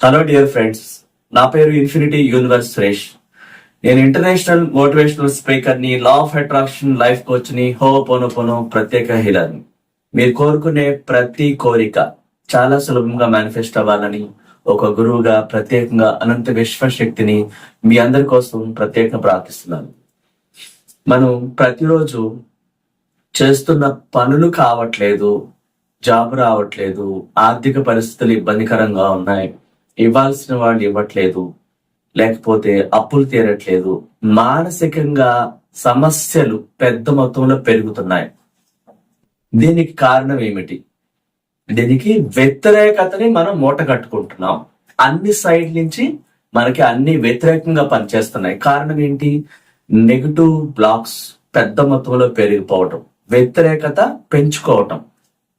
Hello dear friends నా పేరు infinity universe Suresh నేను ఇంటర్నేషనల్ మోటివేషనల్ స్పీకర్ని లా ఆఫ్ అట్రాక్షన్ లైఫ్ కోచ్ని హో పోను పోను ప్రత్యేక హీలర్ని మీరు కోరుకునే ప్రతి కోరిక చాలా సులభంగా మేనిఫెస్ట్ అవ్వాలని ఒక గురువుగా ప్రత్యేకంగా అనంత విశ్వశక్తిని మీ అందరి కోసం ప్రత్యేకంగా ప్రార్థిస్తున్నాను. మనం ప్రతిరోజు చేస్తున్న పనులు కావట్లేదు జాబ్ రావట్లేదు ఆర్థిక పరిస్థితులు ఇబ్బందికరంగా ఉన్నాయి. ఇవ్వాల్సిన వాళ్ళు ఇవ్వట్లేదు లేకపోతే అప్పులు తీరట్లేదు. మానసికంగా సమస్యలు పెద్ద మొత్తంలో పెరుగుతున్నాయి. దీనికి కారణం ఏమిటి? దీనికి వ్యతిరేకతని మనం మూట కట్టుకుంటున్నాం. అన్ని సైడ్ నుంచి మనకి అన్ని వ్యతిరేకంగా పనిచేస్తున్నాయి. కారణం ఏంటి? నెగిటివ్ బ్లాక్స్ పెద్ద మొత్తంలో పెరిగిపోవటం వ్యతిరేకత పెంచుకోవటం.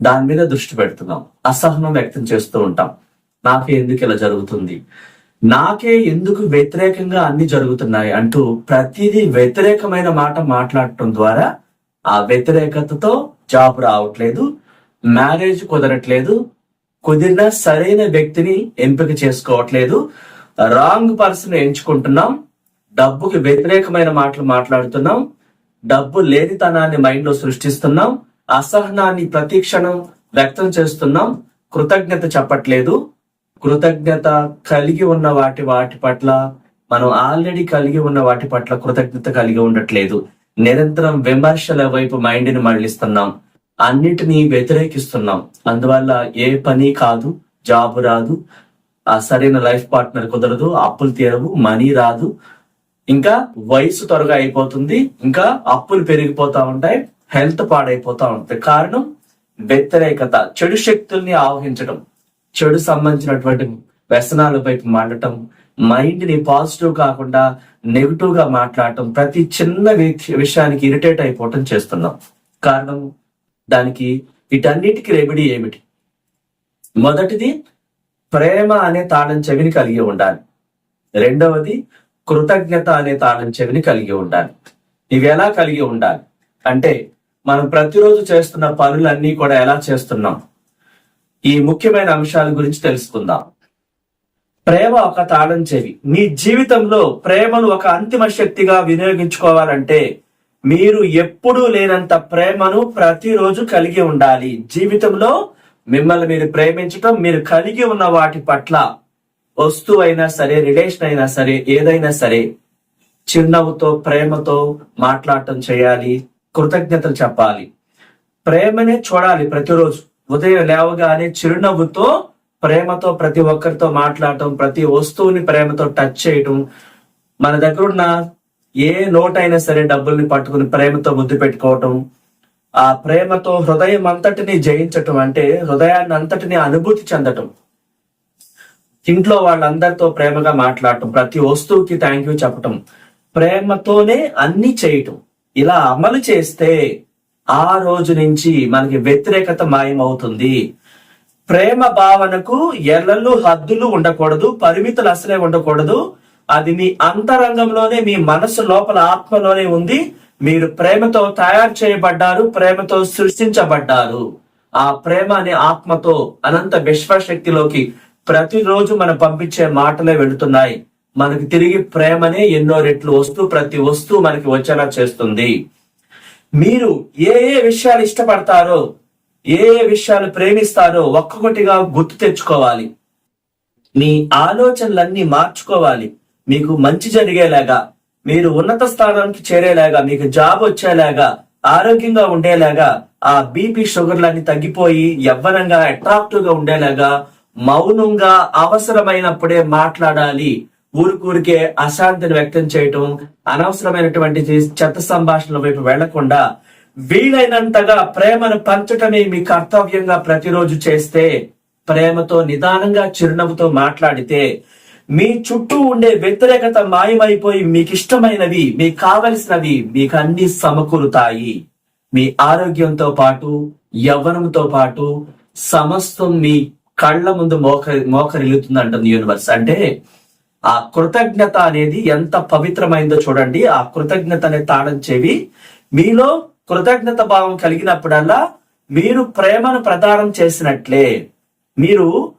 దాని మీద దృష్టి పెడుతున్నాం. అసహనం వ్యక్తం చేస్తూ ఉంటాం. నాకే ఎందుకు ఇలా జరుగుతుంది? నాకే ఎందుకు వ్యతిరేకంగా అన్ని జరుగుతున్నాయి అంటూ ప్రతిదీ వ్యతిరేకమైన మాట మాట్లాడటం ద్వారా ఆ వ్యతిరేకతతో జాబ్ రావట్లేదు మ్యారేజ్ కుదరట్లేదు కుదిరిన సరైన వ్యక్తిని ఎంపిక చేసుకోవట్లేదు రాంగ్ పర్సన్ ఎంచుకుంటున్నాం డబ్బుకి వ్యతిరేకమైన మాటలు మాట్లాడుతున్నాం డబ్బు లేనితనాన్ని మైండ్లో సృష్టిస్తున్నాం అసహనాన్ని ప్రతి క్షణం వ్యక్తం చేస్తున్నాం కృతజ్ఞత చెప్పట్లేదు కృతజ్ఞత కలిగి ఉన్న వాటి వాటి పట్ల మనం ఆల్రెడీ కలిగి ఉన్న వాటి పట్ల కృతజ్ఞత కలిగి ఉండట్లేదు. నిరంతరం విమర్శల వైపు మైండ్ని మళ్ళిస్తున్నాం. అన్నిటినీ వ్యతిరేకిస్తున్నాం. అందువల్ల ఏ పని కాదు జాబ్ రాదు ఆ సరైన లైఫ్ పార్ట్నర్ కుదరదు అప్పులు తీరవు మనీ రాదు. ఇంకా వయసు త్వరగా అయిపోతుంది ఇంకా అప్పులు పెరిగిపోతా ఉంటాయి హెల్త్ పాడైపోతా ఉంటాయి కారణం వ్యతిరేకత చెడు శక్తుల్ని ఆవహించడం. చెడు సంబంధించినటువంటి వ్యసనాల వైపు మాడటం మైండ్ని పాజిటివ్ కాకుండా నెగిటివ్గా మాట్లాడటం ప్రతి చిన్న వి- విషయానికి ఇరిటేట్ అయిపోవటం చేస్తున్నాం. కారణం దానికి వీటన్నిటికీ రెమెడీ ఏమిటి? మొదటిది ప్రేమ అనే తాళం చెవిని కలిగి ఉండాలి. రెండవది కృతజ్ఞత అనే తాళం చెవిని కలిగి ఉండాలి. ఇవి ఎలా కలిగి ఉండాలి? అంటే మనం ప్రతిరోజు చేస్తున్న పనులన్నీ కూడా ఎలా చేస్తున్నాం? ఈ ముఖ్యమైన అంశాల గురించి తెలుసుకుందాం. ప్రేమ ఒక తాళం చెవి. మీ జీవితంలో ప్రేమను ఒక అంతిమ శక్తిగా వినియోగించుకోవాలంటే మీరు ఎప్పుడూ లేనంత ప్రేమను ప్రతిరోజు కలిగి ఉండాలి. జీవితంలో మిమ్మల్ని మీరు ప్రేమించటం మీరు కలిగి ఉన్న వాటి పట్ల వస్తువు అయినా సరే రిలేషన్ అయినా సరే ఏదైనా సరే చిరునవ్వుతో ప్రేమతో మాట్లాడటం చేయాలి కృతజ్ఞతలు చెప్పాలి. ప్రేమనే చూడాలి ప్రతిరోజు. ఉదయం లేవగానే చిరునవ్వుతో ప్రేమతో ప్రతి ఒక్కరితో మాట్లాడటం ప్రతి వస్తువుని ప్రేమతో టచ్ చేయటం మన దగ్గర ఉన్న ఏ నోటైనా సరే డబ్బుల్ని పట్టుకుని ప్రేమతో ముద్దు పెట్టుకోవటం ఆ ప్రేమతో హృదయం అంతటిని జయించటం అంటే హృదయాన్ని అంతటిని అనుభూతి చెందటం. ఇంట్లో వాళ్ళందరితో ప్రేమగా మాట్లాడటం ప్రతి వస్తువుకి థ్యాంక్ యూ చెప్పటం ప్రేమతోనే అన్ని చేయటం. ఇలా అమలు చేస్తే ఆ రోజు నుంచి మనకి వ్యతిరేకత మాయమవుతుంది. ప్రేమ భావనకు ఎల్లలు హద్దులు ఉండకూడదు పరిమితులు అసలే ఉండకూడదు. అది మీ అంతరంగంలోనే మీ మనసు లోపల ఆత్మలోనే ఉంది. మీరు ప్రేమతో తయారు చేయబడ్డారు ప్రేమతో సృష్టించబడ్డారు. ఆ ప్రేమ అనే ఆత్మతో అనంత విశ్వశక్తిలోకి ప్రతిరోజు మనం పంపించే మాటలే వెళుతున్నాయి. మనకి తిరిగి ప్రేమనే ఎన్నో రెట్లు వస్తూ ప్రతి వస్తువు మనకి వచ్చేలా చేస్తుంది. మీరు ఏ ఏ విషయాలు ఇష్టపడతారో ఏ ఏ విషయాలు ప్రేమిస్తారో ఒక్కొక్కటిగా గుర్తు తెచ్చుకోవాలి. మీ ఆలోచనలన్నీ మార్చుకోవాలి. మీకు మంచి జరిగేలాగా మీరు ఉన్నత స్థానానికి చేరేలాగా మీకు జాబ్ వచ్చేలాగా ఆరోగ్యంగా ఉండేలాగా ఆ బీపీ షుగర్లన్నీ తగ్గిపోయి యవ్వనంగా అట్రాక్టివ్గా ఉండేలాగా మౌనంగా అవసరమైనప్పుడే మాట్లాడాలి. ఊరికూరికే అశాంతిని వ్యక్తం చేయటం అనవసరమైనటువంటి చెత్త సంభాషణల వైపు వెళ్ళకుండా వీలైనంతగా ప్రేమను పంచటమే మీ కర్తవ్యంగా ప్రతిరోజు చేస్తే ప్రేమతో నిదానంగా చిరునవ్వుతో మాట్లాడితే మీ చుట్టూ ఉండే వ్యతిరేకత మాయమైపోయి మీకు ఇష్టమైనవి మీకు కావలసినవి మీకు అన్ని సమకూరుతాయి. మీ ఆరోగ్యంతో పాటు యవ్వనంతో పాటు సమస్తం మీ కళ్ళ ముందు మోక మోకరిల్లుతుంది అంటుంది యూనివర్స్. అంటే ఆ కృతజ్ఞత అనేది ఎంత పవిత్రమైందో చూడండి. ఆ కృతజ్ఞత అనే తాళం చెవి. మీలో కృతజ్ఞత భావం కలిగినప్పుడల్లా మీరు ప్రేమను ప్రదానం చేసినట్లే. మీరు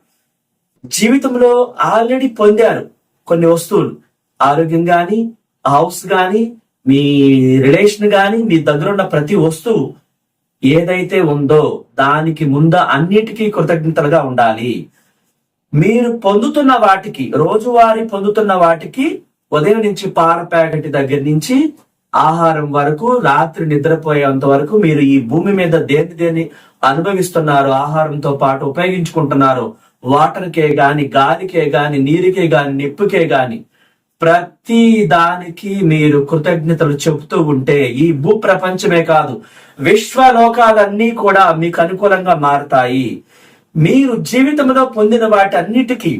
జీవితంలో ఆల్రెడీ పొందారు కొన్ని వస్తువులు. ఆరోగ్యం గాని హౌస్ గాని మీ రిలేషన్ గాని మీ దగ్గర ఉన్న ప్రతి వస్తువు ఏదైతే ఉందో దానికి ముందు అన్నిటికీ కృతజ్ఞతలుగా ఉండాలి. మీరు పొందుతున్న వాటికి రోజువారీ పొందుతున్న వాటికి ఉదయం నుంచి పాల ప్యాకెట్ దగ్గర నుంచి ఆహారం వరకు రాత్రి నిద్రపోయేంత వరకు మీరు ఈ భూమి మీద దేని దేని అనుభవిస్తున్నారు ఆహారంతో పాటు ఉపయోగించుకుంటున్నారు వాటర్కే గాని గాలికే గాని నీరుకే గాని నిప్పుకే గాని ప్రతి దానికి మీరు కృతజ్ఞతలు చెబుతూ ఉంటే ఈ భూ ప్రపంచమే కాదు విశ్వలోకాలన్నీ కూడా మీకు అనుకూలంగా మారతాయి. మీరు జీవితంలో పొందిన వాటన్నిటికీ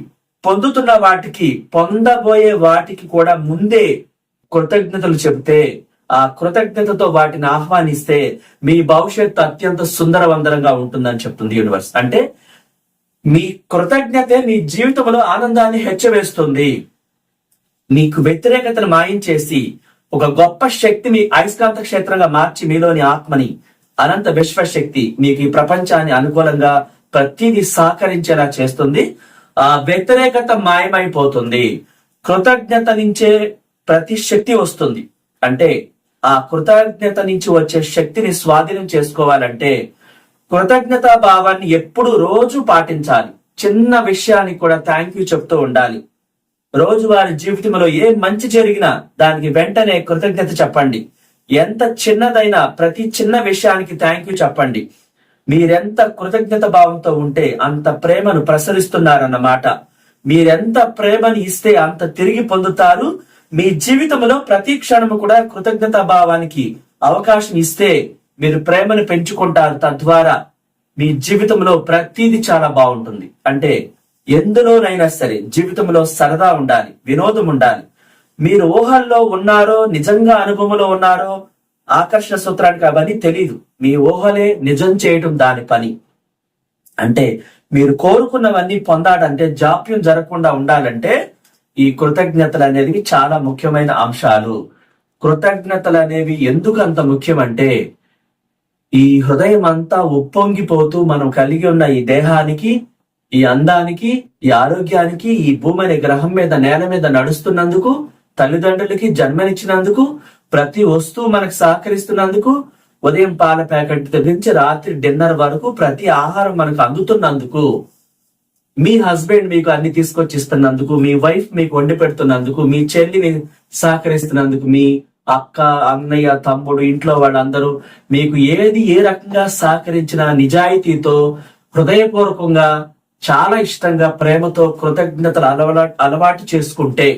పొందుతున్న వాటికి పొందబోయే వాటికి కూడా ముందే కృతజ్ఞతలు చెబితే ఆ కృతజ్ఞతతో వాటిని ఆహ్వానిస్తే మీ భవిష్యత్తు అత్యంత సుందరవందరంగా ఉంటుందని చెప్తుంది యూనివర్స్. అంటే మీ కృతజ్ఞతే మీ జీవితంలో ఆనందాన్ని హెచ్చవేస్తుంది. మీకు వ్యతిరేకతను మాయించేసి ఒక గొప్ప శక్తిని అయస్కాంత క్షేత్రంగా మార్చి మీలోని ఆత్మని అనంత విశ్వశక్తి మీకు ఈ ప్రపంచాన్ని అనుకూలంగా ప్రతిదీ సహకరించేలా చేస్తుంది. ఆ వ్యతిరేకత మాయమైపోతుంది. కృతజ్ఞత నుంచే ప్రతి శక్తి వస్తుంది. అంటే ఆ కృతజ్ఞత నుంచి వచ్చే శక్తిని స్వాధీనం చేసుకోవాలంటే కృతజ్ఞతా భావాన్ని ఎప్పుడు రోజు పాటించాలి. చిన్న విషయానికి కూడా థ్యాంక్ యూ చెప్తూ ఉండాలి. రోజువారి జీవితంలో ఏ మంచి జరిగినా దానికి వెంటనే కృతజ్ఞత చెప్పండి. ఎంత చిన్నదైనా ప్రతి చిన్న విషయానికి థ్యాంక్ యూ చెప్పండి. మీరెంత కృతజ్ఞత భావంతో ఉంటే అంత ప్రేమను ప్రసరిస్తున్నారన్నమాట. మీరెంత ప్రేమని ఇస్తే అంత తిరిగి పొందుతారు. మీ జీవితంలో ప్రతి క్షణము కూడా కృతజ్ఞత భావానికి అవకాశం ఇస్తే మీరు ప్రేమను పెంచుకుంటారు తద్వారా మీ జీవితంలో ప్రతిదీ చాలా బాగుంటుంది. అంటే ఎందులోనైనా సరే జీవితంలో సరదా ఉండాలి వినోదం ఉండాలి. మీరు ఊహల్లో ఉన్నారో నిజంగా అనుభవంలో ఉన్నారో ఆకర్షణ సూత్రానికి అవన్నీ తెలియదు మీ ఊహలే నిజం చేయటం దాని పని. అంటే మీరు కోరుకున్నవన్నీ పొందాలంటే జాప్యం జరగకుండా ఉండాలంటే ఈ కృతజ్ఞతలు అనేది చాలా ముఖ్యమైన అంశాలు. కృతజ్ఞతలు అనేవి ఎందుకు అంత ముఖ్యమంటే ఈ హృదయం అంతా ఉప్పొంగిపోతూ మనం కలిగి ఉన్న ఈ దేహానికి ఈ అందానికి ఈ ఆరోగ్యానికి ఈ భూమి అనే గ్రహం మీద నేల మీద నడుస్తున్నందుకు తల్లిదండ్రులకి జన్మనిచ్చినందుకు ప్రతి వస్తువు మనకు సహకరిస్తున్నందుకు ఉదయం పాల ప్యాకెట్ దగ్గర నుంచి రాత్రి డిన్నర్ వరకు ప్రతి ఆహారం మనకు అందుతున్నందుకు మీ హస్బెండ్ మీకు అన్ని తీసుకొచ్చి ఇస్తున్నందుకు మీ వైఫ్ మీకు వండి పెడుతున్నందుకు మీ చెల్లిని సహకరిస్తున్నందుకు మీ అక్క అన్నయ్య తమ్ముడు ఇంట్లో వాళ్ళందరూ మీకు ఏది ఏ రకంగా సహకరించిన నిజాయితీతో హృదయపూర్వకంగా చాలా ఇష్టంగా ప్రేమతో కృతజ్ఞతలు అలవాటు అలవాటు చేసుకుంటే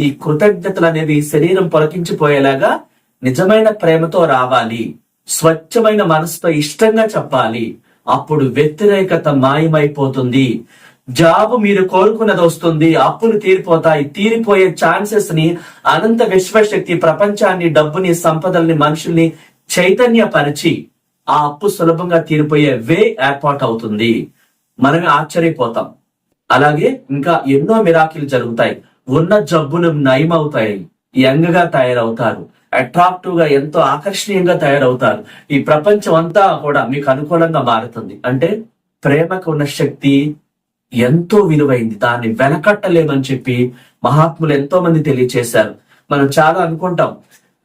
ఈ కృతజ్ఞతలు అనేవి శరీరం పొలకించిపోయేలాగా నిజమైన ప్రేమతో రావాలి. స్వచ్ఛమైన మనసుతో ఇష్టంగా చెప్పాలి. అప్పుడు వ్యతిరేకత మాయమైపోతుంది. జాబు మీరు కోరుకున్నది వస్తుంది. అప్పులు తీరిపోతాయి. తీరిపోయే ఛాన్సెస్ని అనంత విశ్వశక్తి ప్రపంచాన్ని డబ్బుని సంపదల్ని మనుషుల్ని చైతన్యపరిచి ఆ అప్పు సులభంగా తీరిపోయే వే ఏర్పాటు అవుతుంది. మనమే ఆశ్చర్యపోతాం. అలాగే ఇంకా ఎన్నో మిరాకిలు జరుగుతాయి. ఉన్న జబ్బులు నయమవుతాయి యంగ్గా తయారవుతారు అట్రాక్టివ్గా ఎంతో ఆకర్షణీయంగా తయారవుతారు. ఈ ప్రపంచం అంతా కూడా మీకు అనుకూలంగా మారుతుంది. అంటే ప్రేమకు ఉన్న శక్తి ఎంతో విలువైంది. దాన్ని వెనకట్టలేమని చెప్పి మహాత్ములు ఎంతో మంది తెలియచేశారు. మనం చాలా అనుకుంటాం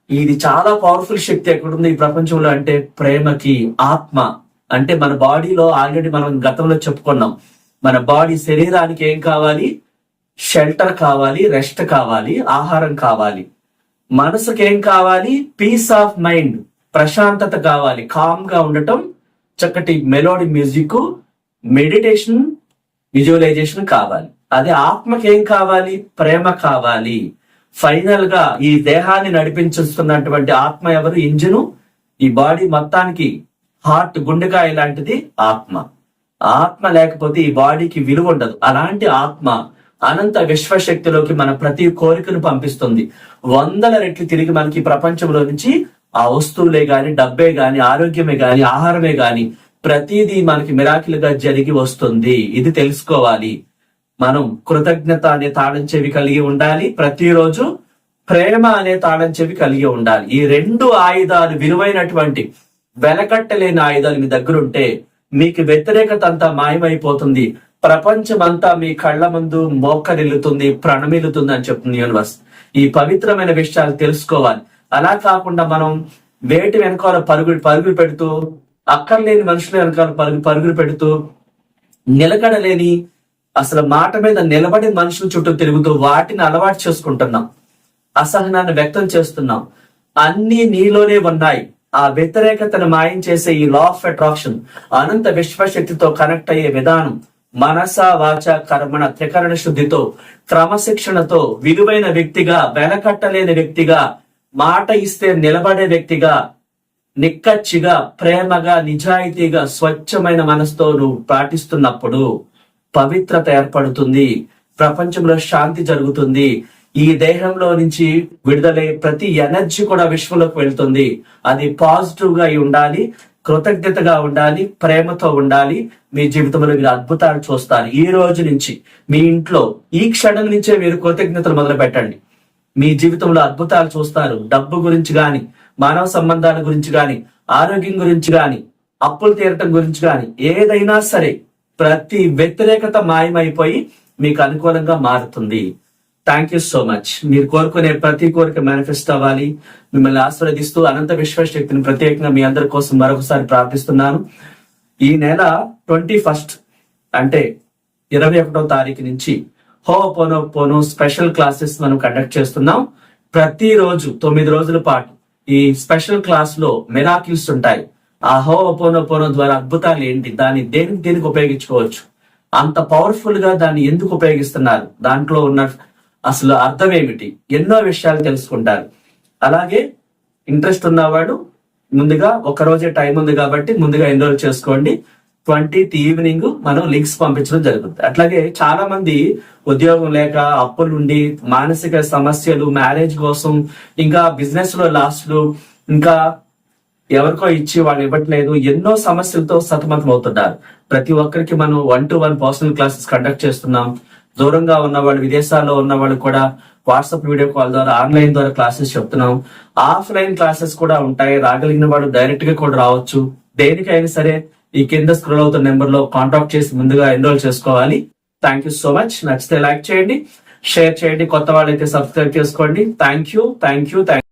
ఇది చాలా పవర్ఫుల్ శక్తి ఎక్కడుంది ఈ ప్రపంచంలో అంటే ప్రేమకి ఆత్మ. అంటే మన బాడీలో ఆల్రెడీ మనం గతంలో చెప్పుకున్నాం మన బాడీ శరీరానికి ఏం కావాలి? షెల్టర్ కావాలి రెస్ట్ కావాలి ఆహారం కావాలి. మనసుకి ఏం కావాలి? పీస్ ఆఫ్ మైండ్ ప్రశాంతత కావాలి. కామ్గా ఉండటం చక్కటి మెలోడీ మ్యూజిక్ మెడిటేషన్ విజువలైజేషన్ కావాలి. అదే ఆత్మకి ఏం కావాలి? ప్రేమ కావాలి. ఫైనల్గా ఈ దేహాన్ని నడిపించుతున్నటువంటి ఆత్మ ఎవరు? ఇంజిను. ఈ బాడీ మొత్తానికి హార్ట్ గుండెకాయ లాంటిది ఆత్మ. ఆత్మ లేకపోతే ఈ బాడీకి విలువ ఉండదు. అలాంటి ఆత్మ అనంత విశ్వశక్తిలోకి మన ప్రతి కోరికను పంపిస్తుంది. వందల రెట్లు తిరిగి మనకి ప్రపంచంలో నుంచి ఆ వస్తువులే గాని డబ్బే గాని ఆరోగ్యమే గాని ఆహారమే గాని ప్రతిదీ మనకి మిరాకిలుగా జరిగి వస్తుంది. ఇది తెలుసుకోవాలి. మనం కృతజ్ఞత అనే తాళం చెవి కలిగి ఉండాలి. ప్రతిరోజు ప్రేమ అనే తాళం చెవి కలిగి ఉండాలి. ఈ రెండు ఆయుధాలు విలువైనటువంటి వెలకట్టలేని ఆయుధాలు మీ దగ్గర ఉంటే మీకు వ్యతిరేకత అంతా మాయమైపోతుంది. ప్రపంచమంతా మీ కళ్ళ ముందు మోకరిల్లుతుంది ప్రణమిల్లుతుంది అని చెప్తుంది యూనివర్స్ ఈ పవిత్రమైన విషయాలు తెలుసుకోవాలి. అలా కాకుండా మనం వేటి వెనకాల పరుగులు పరుగులు పెడుతూ అక్కర్లేని మనుషుల వెనకాల పరుగు పరుగులు పెడుతూ నిలకడలేని అసలు మాట మీద నిలబడి మనుషుల చుట్టూ తిరుగుతూ వాటిని అలవాటు చేసుకుంటున్నాం. అసహనాన్ని వ్యక్తం చేస్తున్నాం. అన్ని నీలోనే ఉన్నాయి. ఆ వ్యతిరేకతను మాయం చేసే ఈ లా ఆఫ్ అట్రాక్షన్ అనంత విశ్వశక్తితో కనెక్ట్ అయ్యే విధానం మనస వాచ కర్మణ త్రికరణ శుద్ధితో క్రమశిక్షణతో విలువైన వ్యక్తిగా వెనకట్టలేని వ్యక్తిగా మాట ఇస్తే నిలబడే వ్యక్తిగా నిక్కచ్చిగా ప్రేమగా నిజాయితీగా స్వచ్ఛమైన మనసుతో నువ్వు పాటిస్తున్నప్పుడు పవిత్రత ఏర్పడుతుంది ప్రపంచంలో శాంతి జరుగుతుంది ఈ దేహంలో నుంచి విడుదలై ప్రతి ఎనర్జీ కూడా విశ్వంలోకి వెళ్తుంది. అది పాజిటివ్గా అయి ఉండాలి కృతజ్ఞతగా ఉండాలి ప్రేమతో ఉండాలి. మీ జీవితంలో మీరు అద్భుతాలు చూస్తారు. ఈ రోజు నుంచి మీ ఇంట్లో ఈ క్షణం నుంచే మీరు కృతజ్ఞతలు మొదలు పెట్టండి. మీ జీవితంలో అద్భుతాలు చూస్తారు. డబ్బు గురించి కానీ మానవ సంబంధాల గురించి కానీ ఆరోగ్యం గురించి కానీ అప్పులు తీరటం గురించి కానీ ఏదైనా సరే ప్రతి వ్యతిరేకత మాయమైపోయి మీకు అనుకూలంగా మారుతుంది. థ్యాంక్ యూ సో మచ్ మీరు కోరుకునే ప్రతి కోరిక మేనిఫెస్ట్ అవ్వాలి. మిమ్మల్ని ఆశీర్వదిస్తూ అనంత విశ్వశక్తిని ప్రత్యేకంగా మీ అందరి కోసం మరొకసారి ప్రార్థిస్తున్నాను. ఈ నెల ట్వంటీ ఫస్ట్ అంటే ఇరవై ఒకటో తారీఖు నుంచి ho'oponopono special classes మనం కండక్ట్ చేస్తున్నాం. ప్రతిరోజు తొమ్మిది రోజుల పాటు ఈ స్పెషల్ క్లాస్లో మెరాకిల్స్ ఉంటాయి. ఆ హో పోనో పోనో ద్వారా అద్భుతాలు ఏంటి? దాన్ని దేనికి దేనికి ఉపయోగించుకోవచ్చు? అంత పవర్ఫుల్గా దాన్ని ఎందుకు ఉపయోగిస్తున్నారు? దాంట్లో ఉన్న అసలు అర్థం ఏమిటి ఎన్నో విషయాలు తెలుసుకుంటారు. అలాగే ఇంట్రెస్ట్ ఉన్నవాడు ముందుగా ఒక రోజే టైం ఉంది కాబట్టి ముందుగా ఎన్రోల్ చేసుకోండి? ట్వంటీత్ ఈవినింగ్ మనం లింక్స్ పంపించడం జరుగుతుంది. అట్లాగే చాలా మంది ఉద్యోగం లేక అప్పులుండి మానసిక సమస్యలు మ్యారేజ్ కోసం ఇంకా బిజినెస్లో లాస్ట్లు ఇంకా ఎవరికో ఇచ్చి వాళ్ళు ఇవ్వట్లేదు. ఎన్నో సమస్యలతో సతమతం అవుతున్నారు ప్రతి ఒక్కరికి మనం one to one personal classes conduct చేస్తున్నాం. దూరంగా ఉన్న వాళ్ళు విదేశాల్లో ఉన్న వాళ్ళు కూడా వాట్సాప్ వీడియో కాల్ ద్వారా ఆన్లైన్ ద్వారా క్లాసెస్ చెప్తున్నాం. ఆఫ్లైన్ క్లాసెస్ కూడా ఉంటాయి. రాగలిగిన వాళ్ళు డైరెక్ట్గా కూడా రావచ్చు. దేనికైనా సరే ఈ కింద స్క్రోల్ అవుతున్న నెంబర్లో కాంటాక్ట్ చేసి ముందుగా ఎన్రోల్ చేసుకోవాలి. థ్యాంక్ యూ సో మచ్ నచ్చితే లైక్ చేయండి. షేర్ చేయండి. కొత్త వాళ్ళైతే సబ్స్క్రైబ్ చేసుకోండి. Thank you thank you thank